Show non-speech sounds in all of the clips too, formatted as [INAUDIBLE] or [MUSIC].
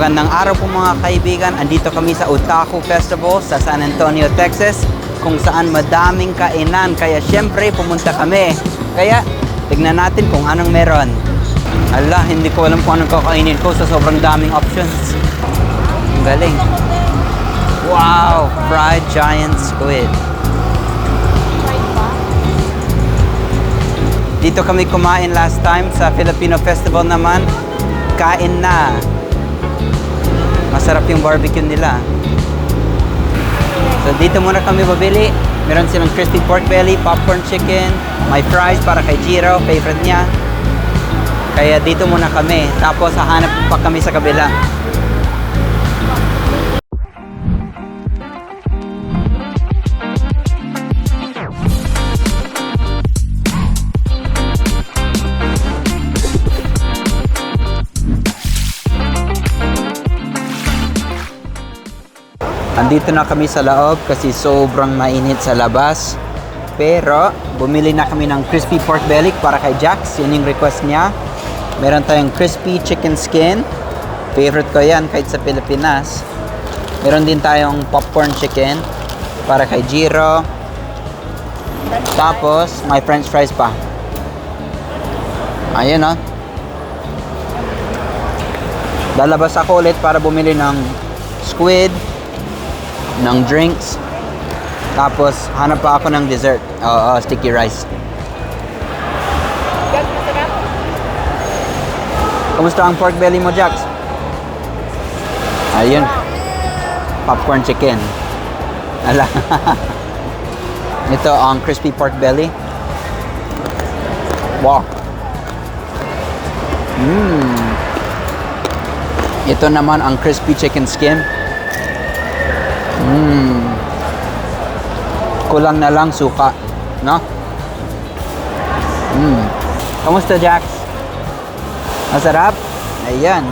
Magandang araw po mga kaibigan. Andito kami sa Otaku Festival sa San Antonio, Texas kung saan madaming kainan. Kaya syempre pumunta kami. Kaya tignan natin kung anong meron. Ala, hindi ko alam kung anong kakainin ko sa sobrang daming options. Ang galing. Wow! Fried giant squid. Dito kami kumain last time sa Filipino Festival naman. Kain na. Masarap yung barbecue nila. So dito muna kami babili. Meron silang crispy pork belly, popcorn chicken, may fries para kay Jiro, favorite niya. Kaya dito muna kami. Tapos hahanap pa kami sa kabila. Andito na kami sa loob kasi sobrang mainit sa labas. Pero, bumili na kami ng crispy pork belly para kay Jax. Yun yung request niya. Meron tayong crispy chicken skin. Favorite ko yan kahit sa Pilipinas. Meron din tayong popcorn chicken para kay Jiro. Tapos, may french fries pa. Ayun oh. Lalabas ako ulit para bumili ng squid, ng drinks. Tapos, hanap pa ako ng dessert. Oo, sticky rice. Kumusta ang pork belly mo, Jax? Ayun. Popcorn chicken. Ala. [LAUGHS] Ito ang crispy pork belly. Wow. Mmm. Ito naman ang crispy chicken skin. Mmm. Kulang na lang suka, no? Mmm. Kamusta, Jax? Masarap? Ayan.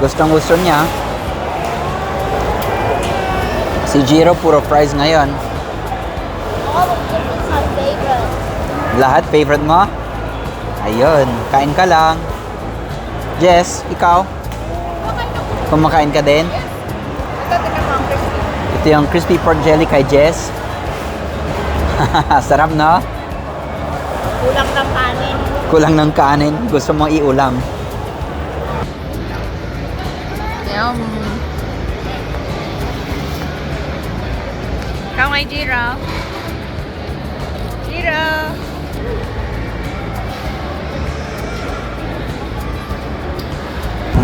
Gustong gusto niya. Si Jiro puro fries ngayon. Lahat favorite mo? Ayun, kain ka lang. Jess, ikaw? Kumakain ka din? Crispy. Ito yung crispy pork jelly kay Jess. [LAUGHS] Sarap, no? Kulang ng kanin. Kulang ng kanin. Gusto mong iulam. Yum. Ikaw ngay, Jiro. Jiro.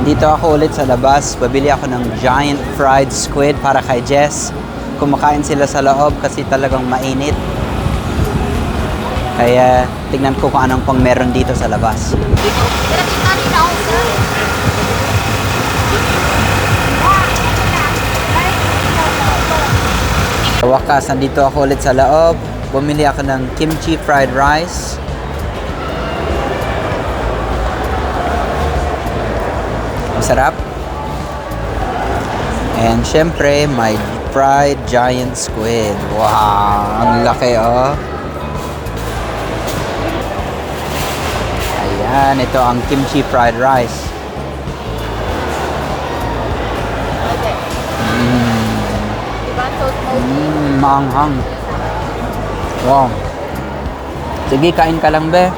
Nandito ako ulit sa labas. Babili ako ng giant fried squid para kay Jess. Kumakain sila sa loob kasi talagang mainit. Kaya tignan ko kung anong pang meron dito sa labas. Sa wakas, nandito ako ulit sa loob. Bumili ako ng kimchi fried rice. Masarap. And syempre, my fried giant squid. Wow! Ang laki, oh. Ayan, ito ang kimchi fried rice. Smoky. Mmm, maanghang. Wow. Sige, kain ka lang, be.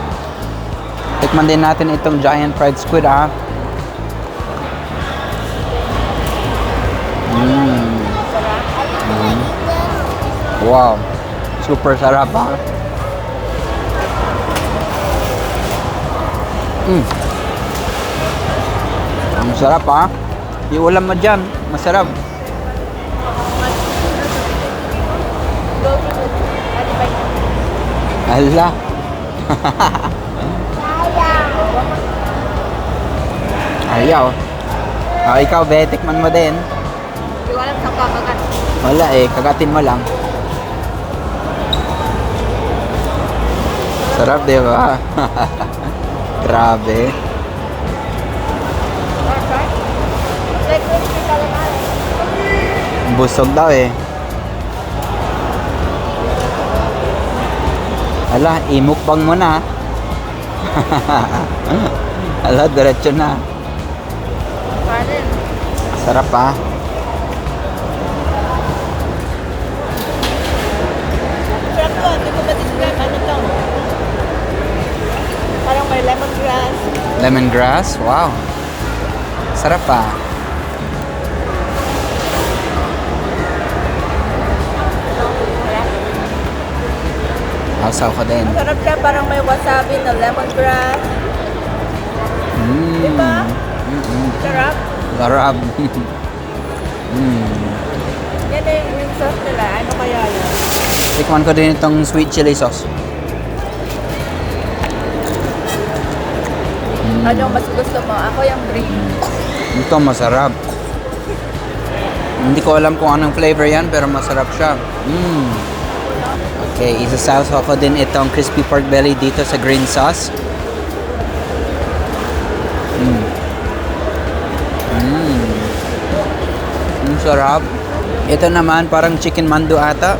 Tikman din natin itong giant fried squid, ah. Wow. Super sarap, ah. Mmm. Ang sarap, ah. Iulam mo dyan. Masarap. Ala. [LAUGHS] Ayaw. Ah, ikaw, be, tikman mo din. Hindi ko alam saan kakagat. Wala eh, kagatin mo lang. Sarap, di ba? [LAUGHS] Grabe. Busog daw eh. Ala, imukbang mo na. [LAUGHS] Ala, diretso na. Sarap ah. Lemongrass. Lemongrass. Wow. Sarap ah. Asaw ko din. Sarap siya. Parang may wasabi na lemongrass. Mm. Diba? Mm-mm. Sarap. Sarap. [LAUGHS] mm. Yan na yung sauce nila. Ano kaya yun? Tikman ko din itong sweet chili sauce. Ano mas gusto mo? Ako yung green. Ito masarap. Hindi ko alam kung anong flavor yan, pero masarap siya. Mm. Okay, isasaw ko din itong crispy pork belly dito sa green sauce. Mm. Mm. Ang sarap. Ito naman parang chicken mando ata.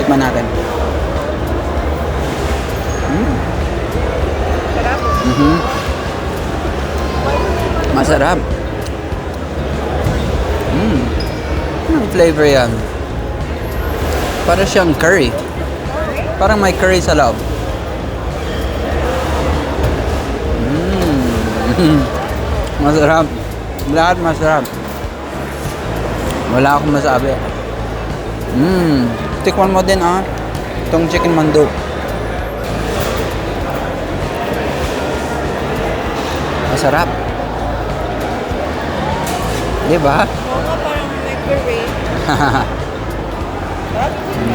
Tikman natin. Sarap. Mhm. Masarap. Mm. Anong flavor yan? Para siyang curry. Parang may curry sa loob. Mm. [LAUGHS] Masarap. Lahat masarap. Wala akong masabi. Mm. Tikman mo din ah. Itong chicken mando. Masarap. Di ba? Oo nga, parang curry.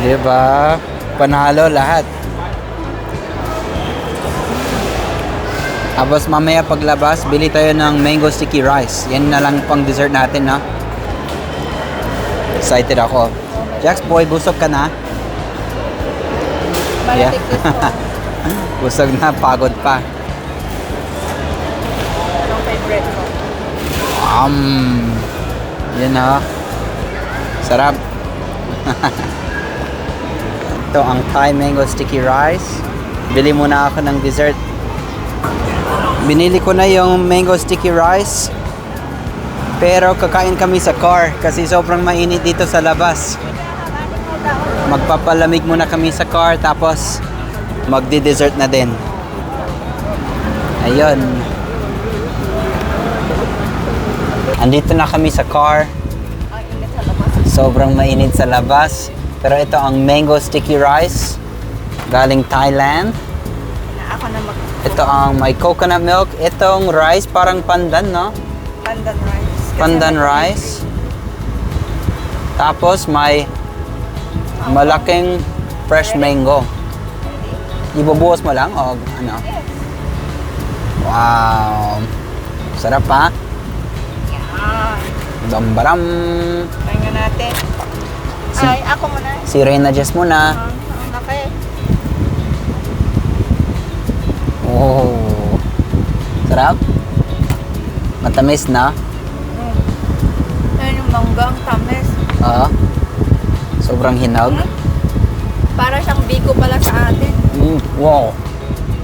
Di ba? Panalo lahat. Tapos mamaya paglabas, bili tayo ng mango sticky rice. Yan na lang pang dessert natin, na. Excited ako. Jax, boy, busog ka na? Yeah. [LAUGHS] Busog na, pagod pa. Favorite mo? Um, yun na. Sarap. [LAUGHS] Ito ang Thai mango sticky rice. Bili muna ako ng dessert. Binili ko na yung mango sticky rice. Pero kakain kami sa car kasi sobrang mainit dito sa labas. Magpapalamig muna kami sa car tapos magdi-dessert na din. Ayun. Andito na kami sa car. Ang init sa labas. Sobrang mainit sa labas. Pero ito ang mango sticky rice. Galing Thailand. Na ako na mag Ito ang may coconut milk. Itong rice parang pandan, no? pandan rice. Kasi Pandan may- rice. Tapos may malaking fresh mango. Ibubuhos mo lang o ano? Yes. Wow! Sarap ha? Dambaram! Tingnan natin. Si- Ay, ako muna. Si Reyna Jess muna. Ang laki. Oh. Sarap. Matamis na. Mm. Yung manggang tamis. Oo. Sobrang hinog. Mm. Para siyang biko pala sa atin. Mm. Wow.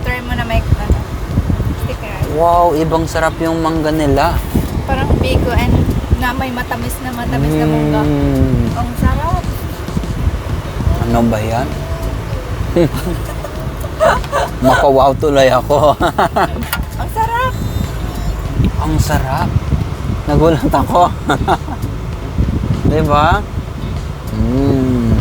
Try mo na may ano, sticky rice. Wow, ibang sarap yung mangga nila. Parang biko and na may matamis na matamis na mangga. Mm. Ang sarap. Ano ba yan? [LAUGHS] Mapawaw tuloy ako. [LAUGHS] Ang sarap. Ang sarap. Nagulat ako. [LAUGHS] diba? Mm.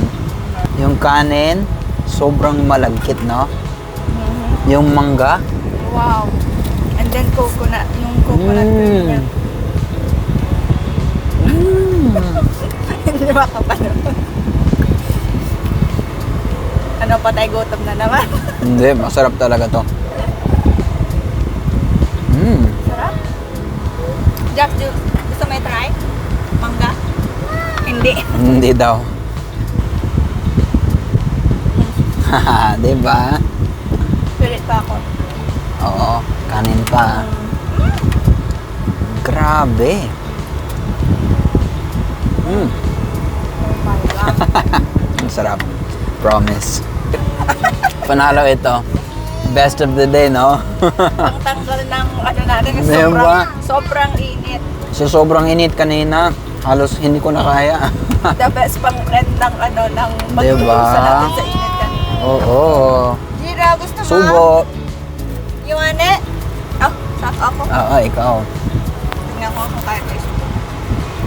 Yung kanin, sobrang malagkit, no? Mhm. Yung mangga, Wow. And then coconut, yung coconut Mm. cream niya. Hindi makapano. ano, patay gutom na naman. Hindi, masarap talaga to. Mm. Sarap. Jack, do- gusto mo i-try? Mangga? Hindi. Hindi daw. Haha, [LAUGHS] di ba? Pilit pa ako. Oo, kanin pa. Grabe. Mm. Oh my God. Ang sarap. Promise. [LAUGHS] Panalo ito. Best of the day, no? Ang tanggal ng ano natin, Diba? sobrang, sobrang init. So sobrang init kanina. Halos hindi ko na kaya. [LAUGHS] The best pang end ng ano, ng Diba? magtutusa natin sa init kanina. Oo. Jira, gusto mo? Subo. You want it? Oh, sak ako. Oo, ikaw. Tingnan ko kung kaya ko.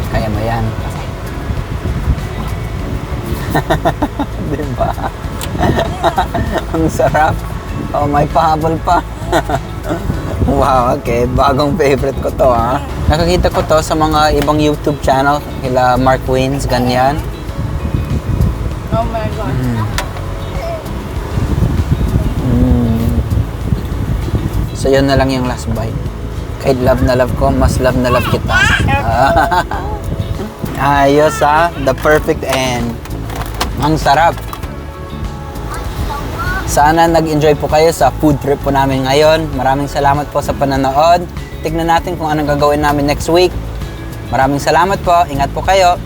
Kaya mo yan. [LAUGHS] Di ba? [LAUGHS] Ang sarap. Oh, may pahabol pa. [LAUGHS] wow, okay. Bagong favorite ko to, ha? Nakakita ko to sa mga ibang YouTube channel. Kila Mark Wins, ganyan. Oh my God. Mm. So, yun na lang yung last bite. Kahit love na love ko, mas love na love kita. Ayos ha, the perfect end. Ang sarap. Sana nag-enjoy po kayo sa food trip po namin ngayon. Maraming salamat po sa pananood. Tignan natin kung anong gagawin namin next week. Maraming salamat po. Ingat po kayo.